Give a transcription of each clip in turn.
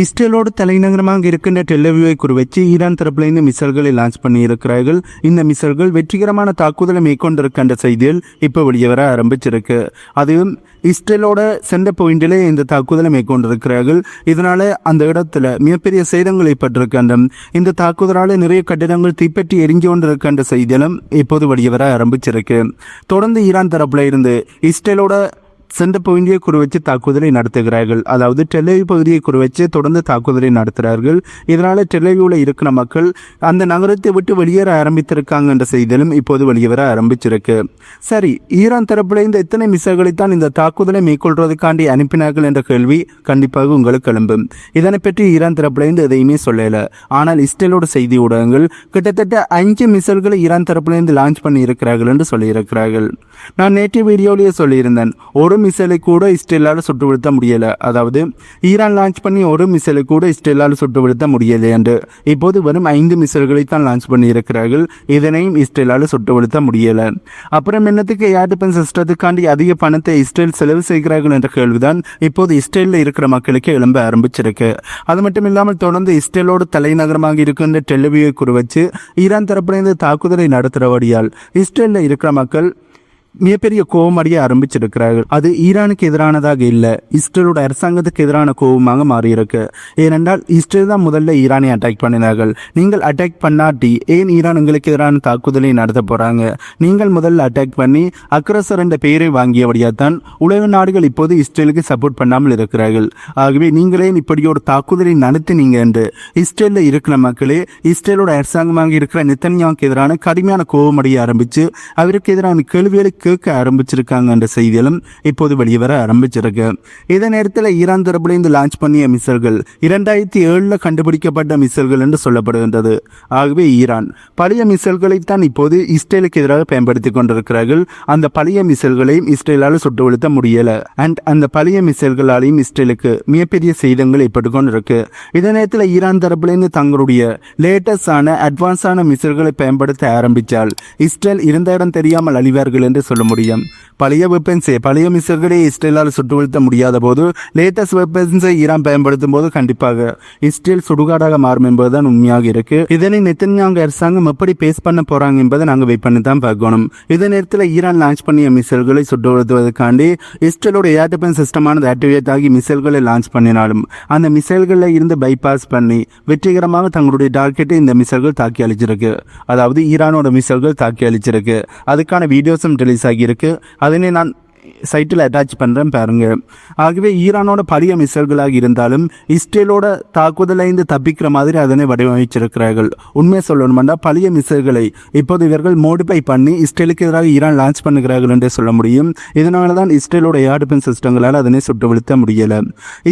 இஸ்ரேலோடு தலைநகரமாக இருக்கின்ற டெல்லவியை குறிவச்சு ஈரான் தரப்பிலிருந்து மிசல்களை லான்ச் பண்ணியிருக்கிறார்கள். இந்த மிசல்கள் வெற்றிகரமான தாக்குதலை மேற்கொண்டிருக்கின்ற செய்தியில் இப்போ வெளியவர ஆரம்பிச்சிருக்கு. அதுவும் இஸ்ரேலோட சென்ற பாயிண்டிலே இந்த தாக்குதலை மேற்கொண்டிருக்கிறார்கள். இதனால அந்த இடத்துல மிகப்பெரிய சேதங்கள் ஏற்பட்டிருக்கின்றன. இந்த தாக்குதலால் நிறைய கட்டிடங்கள் தீப்பற்றி எரிஞ்சு கொண்டிருக்கின்ற செய்தியிலும் இப்போது வெளியவர ஆரம்பிச்சிருக்கு. தொடர்ந்து ஈரான் தரப்புல இருந்து இஸ்ரேலோட சென்ற பகுதியை குறிவைச்சு தாக்குதலை நடத்துகிறார்கள். அதாவது டெல்லவி பகுதியை குறிவைச்சு தொடர்ந்து தாக்குதலை நடத்துகிறார்கள். இதனால டெல்லவியில் இருக்கிற மக்கள் அந்த நகரத்தை விட்டு வெளியேற ஆரம்பித்திருக்காங்க என்ற செய்தியிலும் இப்போது வெளியேற ஆரம்பிச்சிருக்கு. சரி ஈரான் தரப்புல இந்த எத்தனை மிசைல்களைத்தான் இந்த தாக்குதலை மேற்கொள்வதற்காண்டி அனுப்பினார்கள் என்ற கேள்வி கண்டிப்பாக உங்களுக்கு எழும்பும். இதனை பற்றி ஈரான் தரப்புல இருந்து எதையுமே சொல்லல. ஆனால் இஸ்ரேலோட செய்தி ஊடகங்கள் கிட்டத்தட்ட அஞ்சு மிசைல்களை ஈரான் தரப்புல இருந்து லான்ச் பண்ணி இருக்கிறார்கள் என்று சொல்லியிருக்கிறார்கள். நான் நேற்று வீடியோலேயே சொல்லியிருந்தேன். ஒரு மிசைலை கூட இஸ்ரேலால் சுட்டு வீழ்த்த முடியலை. அதாவது ஈரான் லான்ச் பண்ணி ஒரு மிசைலை கூட இஸ்ரேலால் சுட்டு வீழ்த்த முடியலை என்று. இப்போது வெறும் ஐந்து மிசைல்களை தான் லான்ச் பண்ணி இருக்கிறார்கள் இதனையும் இஸ்ரேலால் சுட்டு வீழ்த்த முடியலை. அப்புறம் என்னத்துக்கு ஏர் டிஃபென்ஸ் சிஸ்டத்துக்காண்டி அதிக பணத்தை இஸ்ரேல் செலவு செய்கிறார்கள் என்ற கேள்விதான் இப்போது இஸ்ரேலில் இருக்கிற மக்களுக்கு எழும்ப ஆரம்பிச்சிருக்கு. அது மட்டும் இல்லாமல் தொடர்ந்து இஸ்ரேலோட தலைநகரமாக இருக்கின்ற டெலிவியை குறிவச்சு ஈரான் தரப்பிலிருந்து தாக்குதலை நடத்துகிறபடியால் இஸ்ரேலில் இருக்கிற மக்கள் மிகப்பெரிய கோபம் அடைய ஆரம்பிச்சிருக்கிறார்கள். அது ஈரானுக்கு எதிரானதாக இல்லை. இஸ்ரேலோட அரசாங்கத்துக்கு எதிரான கோபமாக மாறியிருக்கு. ஏனென்றால் இஸ்ரேல் தான் முதல்ல ஈரானை அட்டாக் பண்ணினார்கள். நீங்கள் அட்டாக் பண்ணாட்டி ஏன் ஈரான் உங்களுக்கு எதிரான தாக்குதலை நடத்த போறாங்க? நீங்கள் முதல்ல அட்டாக் பண்ணி அக்ரஸர் என்ற பெயரை வாங்கியபடியாக தான் உலக நாடுகள் இப்போது இஸ்ரேலுக்கு சப்போர்ட் பண்ணாமல் இருக்கிறார்கள். ஆகவே நீங்களே இப்படி ஒரு தாக்குதலை நடத்தினீங்க என்று? இஸ்ரேலில் இருக்கிற மக்களே இஸ்ரேலோட அரசாங்கமாக இருக்கிற நித்தன்யாவுக்கு எதிரான கடுமையான கோபம் அடைய ஆரம்பிச்சு அவருக்கு எதிரான கேள்விகளுக்கு கேட்க ஆரம்பிச்சிருக்காங்க என்ற செய்திகளும் இப்போது வெளிவர ஆரம்பிச்சிருக்கு. இதே நேரத்தில் ஈரான் தரப்புல இருந்து லான்ச் பண்ணிய மிசைல்கள் இரண்டாயிரத்தி ஏழுல கண்டுபிடிக்கப்பட்ட மிசைல்கள் என்று சொல்லப்படுகின்றது. ஆகவே ஈரான் பழைய மிசல்களைத்தான் இப்போது இஸ்ரேலுக்கு எதிராக பயன்படுத்தி கொண்டிருக்கிறார்கள். அந்த பழைய மிசல்களையும் இஸ்ரேலால் சுட்டு வீழ்த்த முடியல. அண்ட் அந்த பழைய மிசைல்களாலையும் இஸ்ரேலுக்கு மிகப்பெரிய சேதங்கள் ஏற்பட்டு கொண்டிருக்கு. இதே நேரத்தில் ஈரான் தரப்புலேருந்து தங்களுடைய லேட்டஸ்டான அட்வான்ஸான மிசல்களை பயன்படுத்த ஆரம்பித்தால் இஸ்ரேல் இருந்த இடம் தெரியாமல் அழிவார்கள் என்று சொல்ல சொல்ல முடியும். பழைய வெப்பன்ஸை பழைய மிசைல்களை இஸ்ரேலால் சுட்டுவிழ்த்த முடியாத போது லேட்டஸ்ட் வெப்பன்ஸை ஈரான் பயன்படுத்தும் போது கண்டிப்பாக இஸ்ரேல் சுடுகாடாக மாறும் என்பதுதான் உண்மையாக இருக்கு. இதனை நெத்தன்யாங்க அரசாங்கம் எப்படி பேஸ் பண்ண போறாங்க என்பதை நாங்கள் வெயிட் பண்ணி தான் பார்க்கணும். இதே நேரத்தில் ஈரான் லான்ச் பண்ணிய மிசைல்களை சுட்டுவிழ்த்துவதற்காண்டி இஸ்ரேலோட ஏர் டிஃபென்ஸ் சிஸ்டமானது ஆக்டிவேட் ஆகி மிசைல்களை லான்ச் பண்ணினாலும் அந்த மிசைல்களில் இருந்து பைபாஸ் பண்ணி வெற்றிகரமாக தங்களுடைய டார்கெட்டை இந்த மிசைல்கள் தாக்கி அழிச்சிருக்கு. அதாவது ஈரானோட மிசைல்கள் தாக்கி அழிச்சிருக்கு. அதுக்கான வீடியோஸும் ரிலீஸ் ஆகியிருக்கு. அதனை நான் சைட்டில் அட்டாச் பண்ணுறேன் பாருங்க. ஆகவே ஈரானோட பழைய மிசல்களாக இருந்தாலும் இஸ்ரேலோட தாக்குதலைந்து தப்பிக்கிற மாதிரி அதனை வடிவமைச்சிருக்கிறார்கள். உண்மை சொல்லணுமெண்டா பழைய மிசல்களை இப்போது இவர்கள் மோடிஃபை பண்ணி இஸ்ரேலுக்கு எதிராக ஈரான் லான்ச் பண்ணுகிறார்கள் என்று சொல்ல முடியும். இதனால தான் இஸ்ரேலோட ஏர்டிஃபென்ஸ் சிஸ்டங்களால் அதனை சுட்டு வீழ்த்த முடியலை.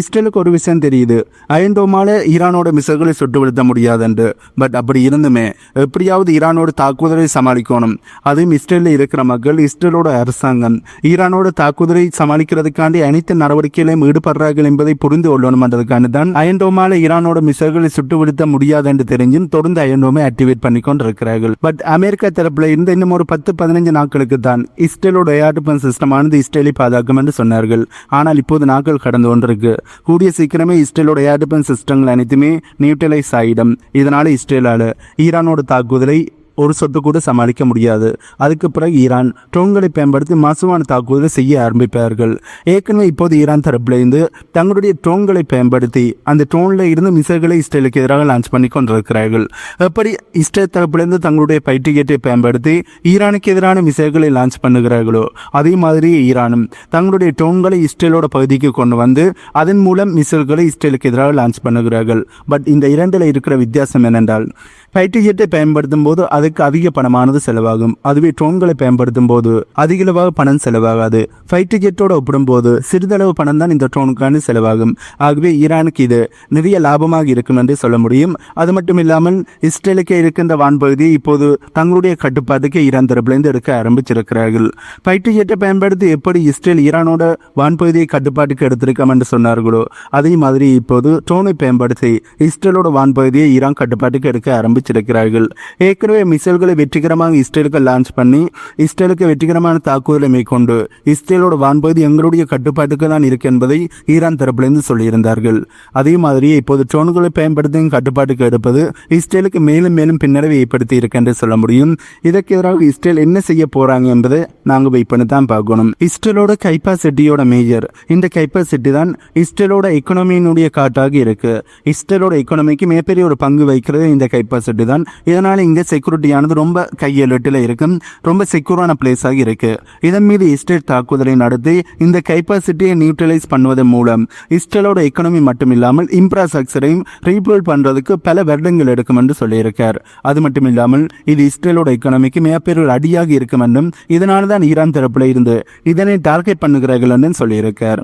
இஸ்ரேலுக்கு ஒரு விஷயம் தெரியுது. ஐந்தோமால ஈரானோட மிசல்களை சுட்டு வீழ்த்த முடியாதுன்று. பட் அப்படி இருந்துமே எப்படியாவது ஈரானோட தாக்குதலை சமாளிக்கணும். அதுவும் இஸ்ரேலில் இருக்கிற மக்கள் இஸ்ரேலோட அரசாங்கம் ஈரானோட தாக்குதலை சமாளிக்கிறதுக்காண்டி அனைத்து நடவடிக்கைகளையும் ஈடுபடுறார்கள் என்பதை புரிந்து கொள்ளணும் என்றதுக்கான தான் அயன்டோமால ஈரானோட மிசைல்களை சுட்டு வீழ்த்த முடியாது என்று தெரிஞ்சும் தொடர்ந்து அயன்டோமை ஆக்டிவேட் பண்ணி கொண்டிருக்கிறார்கள் பட் அமெரிக்கா தரப்புல இருந்து இன்னும் ஒரு பத்து பதினஞ்சு நாட்களுக்கு தான் இஸ்ரேலோட ஏர் டிஃபென்ஸ் சிஸ்டமானது இஸ்ரேலை பாதுகாக்கும் என்று சொன்னார்கள். ஆனால் இப்போது நாட்கள் கடந்து கொண்டிருக்கு. கூடிய சீக்கிரமே இஸ்ரேலோட ஏர் டிஃபென்ஸ் சிஸ்டங்கள் அனைத்துமே நியூட்ரலைஸ் ஆகிடும் இதனால் இஸ்ரேலால் ஈரானோட தாக்குதலை ஒரு சொத்து கூட சமாளிக்க முடியாது. அதுக்கு பிறகு ஈரான் ட்ரோன்களை பயன்படுத்தி மாசுவான தாக்குதலை செய்ய ஆரம்பிப்பார்கள். ஏற்கனவே இப்போது ஈரான் தரப்பிலிருந்து தங்களுடைய ட்ரோன்களை பயன்படுத்தி அந்த ட்ரோனில் இருந்து மிசைல்களை இஸ்ரேலுக்கு எதிராக லான்ச் பண்ணி கொண்டிருக்கிறார்கள். எப்படி இஸ்ரேல் தரப்பிலிருந்து தங்களுடைய பைட்டிகேட்டை பயன்படுத்தி ஈரானுக்கு எதிரான மிசைல்களை லான்ச் பண்ணுகிறார்களோ அதே மாதிரி ஈரானும் தங்களுடைய ட்ரோன்களை இஸ்ரேலோட பகுதிக்கு கொண்டு வந்து அதன் மூலம் மிசைல்களை இஸ்ரேலுக்கு எதிராக லான்ச் பண்ணுகிறார்கள். பட் இந்த இரண்டில் இருக்கிற வித்தியாசம் என்னென்றால் ஃபைட்டர் ஜெட்டை பயன்படுத்தும் போது அதுக்கு அதிக பணமானது செலவாகும். அதுவே ட்ரோன்களை பயன்படுத்தும் போது அதிகளவாக பணம் செலவாகாது. ஃபைட்டர் ஜெட்டோட ஒப்பிடும்போது சிறிதளவு பணம் தான் இந்த ட்ரோனுக்கான செலவாகும். ஆகவே ஈரானுக்கு இது நிறைய லாபமாக இருக்கும் என்று சொல்ல முடியும். அது மட்டும் இல்லாமல் இஸ்ரேலுக்கு இருக்கின்ற வான்பகுதியை இப்போது தங்களுடைய கட்டுப்பாட்டுக்கு ஈரான் தரப்பிலிருந்து எடுக்க ஆரம்பிச்சிருக்கிறார்கள். ஃபைட்டர் ஜெட்டை பயன்படுத்தி எப்படி இஸ்ரேல் ஈரானோட வான்பகுதியை கட்டுப்பாட்டுக்கு எடுத்திருக்கோம் என்று சொன்னார்களோ அதே மாதிரி இப்போது ட்ரோனை பயன்படுத்தி இஸ்ரேலோட வான்பகுதியை ஈரான் கட்டுப்பாட்டுக்கு எடுக்க ஆரம்பிச்சிருக்கிறார்கள் ஏற்கனவே மிசைல்களை வெற்றிகரமாக இஸ்ரேலுக்கு லான்ச் பண்ணி இஸ்ரேலுக்கு வெற்றிகரமான தாக்குதலை மேற்கொண்டு இஸ்ரேலோட வான்பகுதி எங்களுடைய கட்டுப்பாட்டுக்கு தான் இருக்கு என்பதை ஈரான் தரப்பிலிருந்து சொல்லியிருந்தார்கள். அதே மாதிரி இப்போது ட்ரோன்களை பயன்படுத்தி கட்டுப்பாட்டுக்கு எடுப்பது இஸ்ரேலுக்கு மேலும் மேலும் பின்னடைவை ஏற்படுத்தி இருக்கு என்று சொல்ல முடியும். இதற்கு எதிராக இஸ்ரேல் என்ன செய்ய போறாங்க என்பதை நாங்கள் வெயிட் பண்ணி தான் பார்க்கணும். இஸ்ரேலோட கைப்பாசிட்டியோட மேஜர் இந்த கைப்பா சிட்டி தான் இஸ்ரேலோட எக்கனாமியினுடைய காட்டாக இருக்கு. இஸ்ரேலோட எக்கனாமிக்கு மிகப்பெரிய ஒரு பங்கு வைக்கிறது இந்த கைப்பாசிட்டி தான் இதனால் இங்கே செக்யூரிட்டியானது ரொம்ப கையெழுட்டில் இருக்கும் ரொம்ப செக்யூரான பிளேஸாக இருக்கு. இதன் மீது இஸ்ரேல் தாக்குதலை நடத்தி இந்த கெப்பாசிட்டியை நியூட்ரலைஸ் பண்ணுவதன் மூலம் இஸ்ரேலோட எக்கனமி மட்டும் இல்லாமல் இன்ஃப்ராஸ்ட்ரக்சரையும் ரீபில்ட் பண்ணுறதுக்கு பல வருடங்கள் எடுக்கும் என்று சொல்லியிருக்கார். அது மட்டும் இல்லாமல் இது இஸ்ரேலோட எக்கனமிக்கு மிகப்பெரிய அடியாக இருக்கும் என்றும் இதனால தான் ஈரான் தரப்புல இருந்து இதனை டார்கெட் பண்ணுகிறார்கள் என்று சொல்லியிருக்கார்.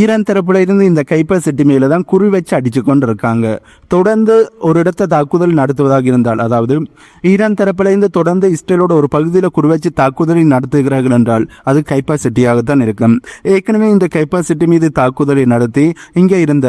ஈரான் தரப்புல இருந்து இந்த கைப்பாசிட்டி மேல தான் குறி வச்சு அடிச்சு கொண்டு இருக்காங்க தொடர்ந்து ஒரு இடத்தை தாக்குதல் நடத்துவதாக இருந்தால் அதாவது ஈரான் தரப்புல இருந்து தொடர்ந்து இஸ்ரேலோட ஒரு பகுதியில் குறிவச்சு தாக்குதலை நடத்துகிறார்கள் என்றால் அது கைப்பாசிட்டியாகத்தான் இருக்கும். ஏற்கனவே இந்த கைப்பாசிட்டி மீது தாக்குதலை நடத்தி இங்கே இருந்த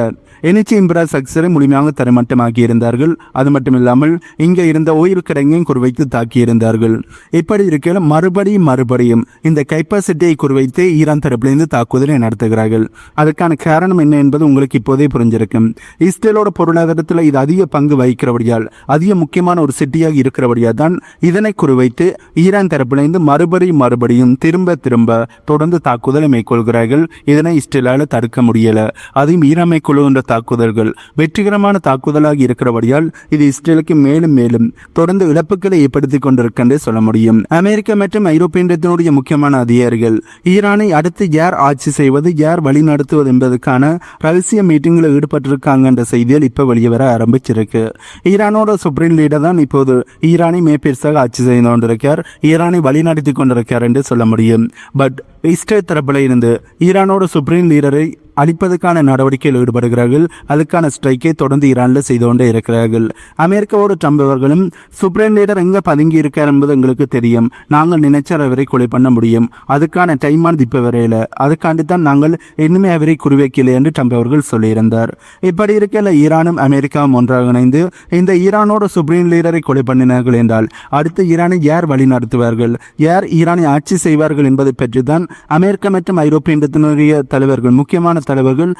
எனர்ஜி சக்சரை முழுமையாக தரமட்டமாக்கி இருந்தார்கள். அது மட்டும் இல்லாமல் இங்கே இருந்த ஓயில் கிடங்கையும் குறிவைத்து தாக்கியிருந்தார்கள் இப்படி இருக்கையில் மறுபடியும் மறுபடியும் இந்த கைப்பாசிட்டியை குறிவைத்து ஈரான் தரப்பிலிருந்து தாக்குதலை நடத்துகிறார்கள். அதற்கான காரணம் என்ன என்பது உங்களுக்கு இப்போதே புரிஞ்சிருக்கும் இஸ்ரேலோட பொருளாதாரத்தில் இது அதிக பங்கு வகிக்கிறபடியால் அதிக முக்கியமான ஒரு சிட்டியாக இருக்கிறபடியாக தான் இதனை குறிவைத்து ஈரான் தரப்பிலிருந்து மறுபடியும் மறுபடியும் திரும்ப திரும்ப தொடர்ந்து தாக்குதலை மேற்கொள்கிறார்கள். இதனை இஸ்ரேலால் தடுக்க முடியல. அதையும் ஈரான் மேற்கொள்கின்ற தாக்குதல்கள் வெற்றிகரமான தாக்குதலாக இருக்கிறபடியால் இது இஸ்ரேலுக்கு மேலும் மேலும் தொடர்ந்து இழப்புகளை ஏற்படுத்தி கொண்டிருக்கின்றே சொல்ல முடியும். அமெரிக்கா மற்றும் ஐரோப்பியத்தினுடைய முக்கியமான அதிகாரிகள் ஈரானை அடுத்து யார் ஆட்சி செய்வது யார் வழிநடத்துவது என்பதற்கான ரகசிய மீட்டிங்கில் ஈடுபட்டிருக்காங்க என்ற செய்தியில் இப்ப வெளியே வர ஆரம்பிச்சிருக்கு. ஈரானோட சுப்ரீம் லீடர் தான் இப்போது ஈரானை மேற்பெருசாக ஆட்சி செய்து கொண்டிருக்கிறார். ஈரானை வழிநடத்தி கொண்டிருக்கிறார் என்று சொல்ல முடியும். பட் இஸ்ரேல் தரப்பில் இருந்து ஈரானோட சுப்ரீம் லீடரை அளிப்பதற்கான நடவடிக்கையில் ஈடுபடுகிறார்கள். அதுக்கான ஸ்ட்ரைக்கை தொடர்ந்து ஈரானில் செய்து கொண்டே இருக்கிறார்கள். அமெரிக்காவோட ட்ரம்ப் அவர்களும் சுப்ரீம் லீடர் எங்க பதுங்கி இருக்கார் என்பது எங்களுக்கு தெரியும். நாங்கள் நினைச்ச அவரை கொலை பண்ண முடியும். அதுக்கான டைமானது இப்போ வரையில. அதுக்காண்டி தான் நாங்கள் இன்னுமே அவரை குறிவைக்கலை என்று ட்ரம்ப் அவர்கள் சொல்லியிருந்தார். இப்படி இருக்கல ஈரானும் அமெரிக்காவும் ஒன்றாக இணைந்து இந்த ஈரானோட சுப்ரீம் லீடரை கொலை பண்ணினார்கள் என்றால் அடுத்து ஈரானை யார் வழி நடத்துவார்கள் யார் ஈரானை ஆட்சி செய்வார்கள் என்பதை பற்றி தான் அமெரிக்கா மற்றும் ஐரோப்பிய தலைவர்கள் முக்கியமான தலைவர்கள்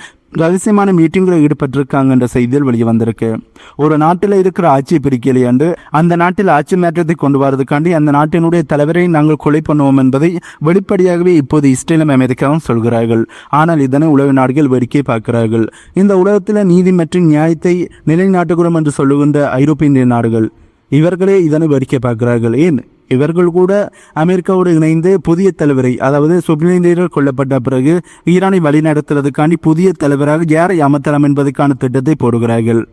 ரகசியமான மீட்டிங்கில் ஈடுபட்டிருக்காங்க என்ற செய்தியில் வெளிவந்திருக்கு ஒரு நாட்டில் இருக்கிற ஆட்சி பிரிக்கலையாண்டு அந்த நாட்டில் ஆட்சி மாற்றத்தை கொண்டு வரதுக்காண்டி அந்த நாட்டினுடைய தலைவரை நாங்கள் கொலை பண்ணுவோம் என்பதை வெளிப்படையாகவே இப்போது இஸ்ரேலும் அமெரிக்காவும் சொல்கிறார்கள். ஆனால் இதனை உலக நாடுகள் வேடிக்கை பார்க்கிறார்கள். இந்த உலகத்தில் நீதி மற்றும் நியாயத்தை நிலைநாட்டுகிறோம் என்று சொல்லுகின்ற ஐரோப்பிய நாடுகள் இவர்களே இதனை வேடிக்கை பார்க்கிறார்கள். ஏன்? இவர்கள் கூட அமெரிக்காவோடு இணைந்து புதிய தலைவரை அதாவது சுப்ரீம் கொல்லப்பட்ட பிறகு ஈரானை வழிநடத்துறதுக்காண்டி புதிய தலைவராக யாரை அமர்த்தலாம் என்பதற்கான திட்டத்தை போடுகிறார்கள்.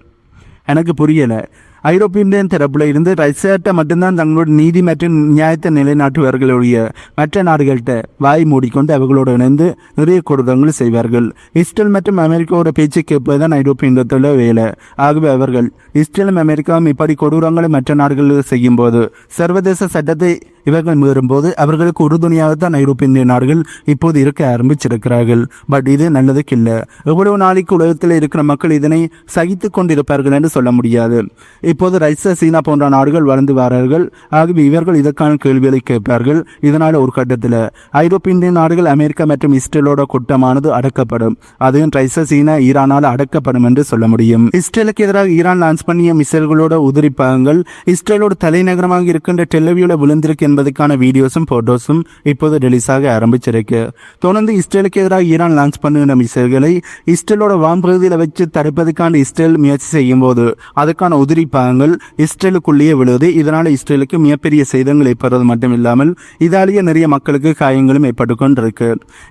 எனக்கு புரியலை. ஐரோப்பியன் தரப்புல இருந்து ரஷ்யாட்ட மட்டும்தான் தங்களோட நீதி மற்றும் நியாயத்தை நிலைநாட்டுவார்களுடைய மற்ற நாடுகள்கிட்ட வாய் மூடிக்கொண்டு அவர்களோடு இணைந்து நிறைய கொடூரங்கள் செய்வார்கள். இஸ்ரேல் மற்றும் அமெரிக்காவோட பேச்சு கேட்பதுதான் ஐரோப்பியத்தில் வேலை. ஆகவே அவர்கள் இஸ்ரேலும் அமெரிக்காவும் இப்படி கொடூரங்களை மற்ற நாடுகளில் செய்யும் போது சர்வதேச சட்டத்தை இவர்கள் மீறும்போது அவர்களுக்கு உறுதுணையாகத்தான் ஐரோப்பிய நாடுகள் இப்போது இருக்க ஆரம்பிச்சிருக்கிறார்கள். பட் இது நல்லதுக்கு இல்லை. எவ்வளவு நாளைக்கு உலகத்தில் இருக்கிற மக்கள் இதனை சகித்து கொண்டிருப்பார்கள் என்று சொல்ல முடியாது. இப்போது ரஷ்யா சீனா போன்ற நாடுகள் வளர்ந்து வரார்கள். ஆகவே இவர்கள் இதற்கான கேள்விகளை கேட்பார்கள். இதனால் ஒரு கட்டத்தில் ஐரோப்பிய நாடுகள் அமெரிக்கா மற்றும் இஸ்ரேலோட கூட்டமானது அடக்கப்படும். அதுவும் ரஷ்யா சீனா ஈரானால் அடக்கப்படும் என்று சொல்ல முடியும். இஸ்ரேலுக்கு எதிராக ஈரான் லான்ச் பண்ணிய மிசைல்களோட உதிரி பாகங்கள் இஸ்ரேலோட தலைநகரமாக இருக்கின்ற டெல்லவியோட விழுந்திருக்கின்ற என்பதற்கான வீடியோஸும் போட்டோஸும் இப்போது ரிலீஸ் ஆக ஆரம்பிச்சிருக்கு. தொடர்ந்து இஸ்ரேலுக்கு எதிராக ஈரான் லான்ச் பண்ணுகிற மிசைல்களை இஸ்ரேலோட வான்பகுதியில் வச்சு தடுப்பதற்கான இஸ்ரேல் முயற்சி செய்யும் போது அதுக்கான உதிரி பாகங்கள் இஸ்ரேலுக்குள்ளேயே விழுது. இதனால் இஸ்ரேலுக்கு மிகப்பெரிய சேதங்கள் ஏற்படுறது மட்டும் இல்லாமல் இதாலேயே நிறைய மக்களுக்கு காயங்களும் ஏற்பட்டு கொண்டிருக்கு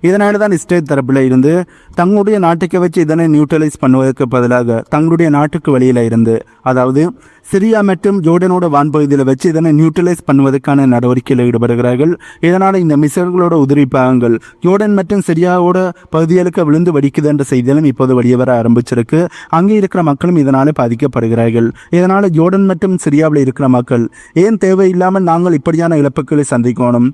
இதனால தான் இஸ்ரேல் தரப்பில் இருந்து தங்களுடைய நாட்டுக்கு வச்சு இதனை நியூட்ரலைஸ் பண்ணுவதற்கு பதிலாக தங்களுடைய நாட்டுக்கு வெளியில் இருந்து அதாவது சிரியா மற்றும் ஜோர்டனோட வான்பகுதியில் வச்சு இதனை நியூட்ரலைஸ் பண்ணுவதற்கான நடவடிக்கையில் ஈடுபடுகிறார்கள். இதனால் இந்த மிசைல்களோட உதிரி பாகங்கள் ஜோர்டன் மற்றும் சிரியாவோட பகுதிகளுக்கு விழுந்து வடிக்குது என்ற செய்திகளும் இப்போது வெளியே வர ஆரம்பிச்சிருக்கு. அங்கே இருக்கிற மக்களும் இதனால் பாதிக்கப்படுகிறார்கள். இதனால் ஜோர்டன் மற்றும் சிரியாவில் இருக்கிற மக்கள் ஏன் தேவையில்லாமல் நாங்கள் இப்படியான இழப்புகளை சந்திக்கணும்?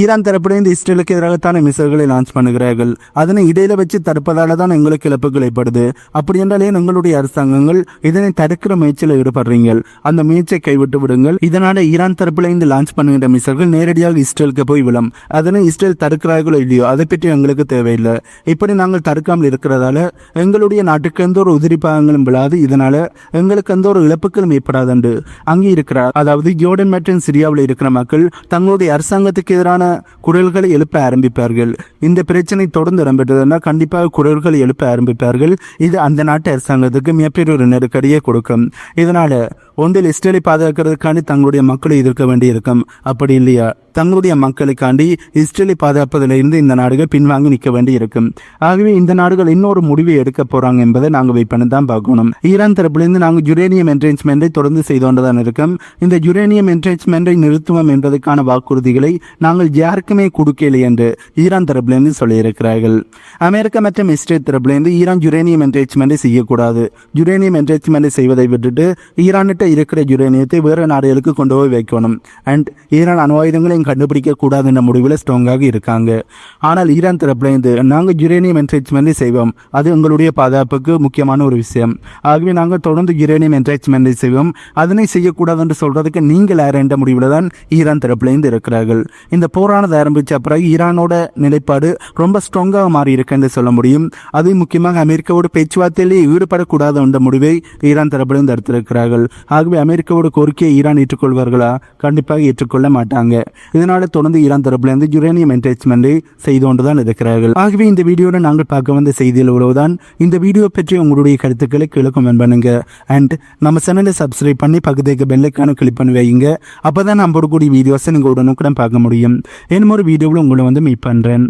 ஈரான் தரப்பிலிருந்து இஸ்ரேலுக்கு எதிராகத்தான மிசைல்களை லான்ச் பண்ணுகிறார்கள். அதனை இடையில வச்சு தடுப்பதால தான் எங்களுக்கு இழப்புகள் ஏற்படுது. அப்படி என்றால் ஏன் எங்களுடைய அரசாங்கங்கள் இதனை தடுக்கிற முயற்சியில் ஈடுபடுறீங்கள் அந்த முயற்சியை கைவிட்டு விடுங்கள். இதனால ஈரான் தரப்புல இருந்து லான்ச் பண்ணுகின்ற மிசைல்கள் நேரடியாக இஸ்ரேலுக்கு போய் விழும். அதனை இஸ்ரேல் தடுக்கிறார்களோ இல்லையோ அதை பற்றி எங்களுக்கு தேவையில்லை. இப்படி நாங்கள் தடுக்காமல் இருக்கிறதால எங்களுடைய நாட்டுக்கு எந்த ஒரு உதிரி பாகங்களும் விழாது. இதனால எங்களுக்கு எந்த ஒரு இழப்புகளும் ஏற்படாதுண்டு. அங்கே இருக்கிறார். அதாவது ஜோர்டன் மற்றும் சிரியாவில் இருக்கிற மக்கள் தங்களுடைய அரசாங்கத்துக்கு எதிரான குரல்களை எழுப்ப ஆரம்பிப்பார்கள். இந்த பிரச்சனை தொடர்ந்து இடம்பெற்றதுன்னா கண்டிப்பாக குரல்களை எழுப்ப ஆரம்பிப்பார்கள். இது அந்த நாட்டு அரசாங்கத்துக்கு மிகப்பெரிய ஒரு நெருக்கடியை கொடுக்கும். இதனால ஒன்றில் இஸ்ரேலை பாதுகாக்கிறதுக்காண்டி தங்களுடைய மக்களை எதிர்க்க வேண்டியிருக்கும். அப்படி இல்லையா? தங்களுடைய மக்களுக்காண்டி இஸ்ரேலை பாதுகாப்பதிலிருந்து இந்த நாடுகள் பின்வாங்கி நிற்க வேண்டி இருக்கும் ஆகவே இந்த நாடுகள் இன்னொரு முடிவை எடுக்க போறாங்க என்பதை நாங்கள் வெயிட் பண்ணி தான் பார்க்கணும். ஈரான் தரப்பிலிருந்து நாங்கள் யுரேனியம் என்ட்ரேன்ஸ்மெண்ட்டை தொடர்ந்து செய்து கொண்டுதான் இருக்கும். இந்த யுரேனியம் என்ட்ரேன்ஸ்மெண்ட்டை நிறுத்துவோம் என்பதற்கான வாக்குறுதிகளை நாங்கள் யாருக்குமே கொடுக்கலை என்று ஈரான் தரப்பிலிருந்து சொல்லியிருக்கிறார்கள். அமெரிக்கா மற்றும் இஸ்ரேல் தரப்பிலிருந்து ஈரான் யுரேனியம் என்ட்ரேன்ஸ்மெண்ட்டை செய்யக்கூடாது. யுரேனியம் என்ட்ரேன்ஸ்மெண்ட்டை செய்வதை விட்டுட்டு ஈரான்கிட்ட இருக்கிற யுரேனியத்தை வேறு நாடுகளுக்கு கொண்டு போய் வைக்கணும். அண்ட் ஈரான் அணு ஆயுதங்களையும் கண்டுபிடிக்க கூடாதுன்ற முடிவில் ஸ்ட்ராங்காக இருக்காங்க. ஆனால் ஈரான் தரப்பிலிருந்து நாங்கள் யுரேனியம் என்ட்ரேன்ஸ்மெண்ட்டை செய்வோம். அது எங்களுடைய பாதுகாப்புக்கு முக்கியமான ஒரு விஷயம். ஆகவே நாங்கள் தொடர்ந்து யுரேனியம் என்ட்ரேன்ஸ்மெண்ட்டை செய்வோம். அதனை செய்யக்கூடாது என்று சொல்றதுக்கு நீங்கள் யார் என்ற முடிவில் தான் ஈரான் தரப்புலேருந்து இருக்கிறார்கள். இந்த போரானது ஆரம்பித்த பிறகு ஈரானோட நிலைப்பாடு ரொம்ப ஸ்ட்ராங்காக மாறி இருக்கு என்று சொல்ல முடியும். அது முக்கியமாக அமெரிக்காவோட பேச்சுவார்த்தையிலேயே ஈடுபடக்கூடாது என்ற முடிவை ஈரான் தரப்பிலிருந்து எடுத்திருக்கிறார்கள். ஆகவே அமெரிக்காவோட கோரிக்கையை ஈரான் ஏற்றுக்கொள்வார்களா? கண்டிப்பாக ஏற்றுக்கொள்ள மாட்டாங்க. இதனால தொடர்ந்து ஈரான் தரப்புலேருந்து யுரேனியம் என்ட்ரேச்மெண்ட்டை செய்து கொண்டு தான் இருக்கிறார்கள். ஆகவே இந்த வீடியோவில் நாங்கள் பார்க்க வந்த செய்தியில் உறவுதான் இந்த வீடியோ பற்றி உங்களுடைய கருத்துக்களை கீழே கமெண்ட் பண்ணுங்க. அண்ட் நம்ம சேனலை சப்ஸ்கிரைப் பண்ணி பக்கத்துக்கு பெல்லைக்கான கிளிக் பண்ணி வைங்க அப்போ தான் நம்ம போடக்கூடிய வீடியோஸை நீங்கள் உடனுக்குடன் பார்க்க முடியும். இன்னும் ஒரு வீடியோவில் உங்களை வந்து மீட் பண்ணுறேன்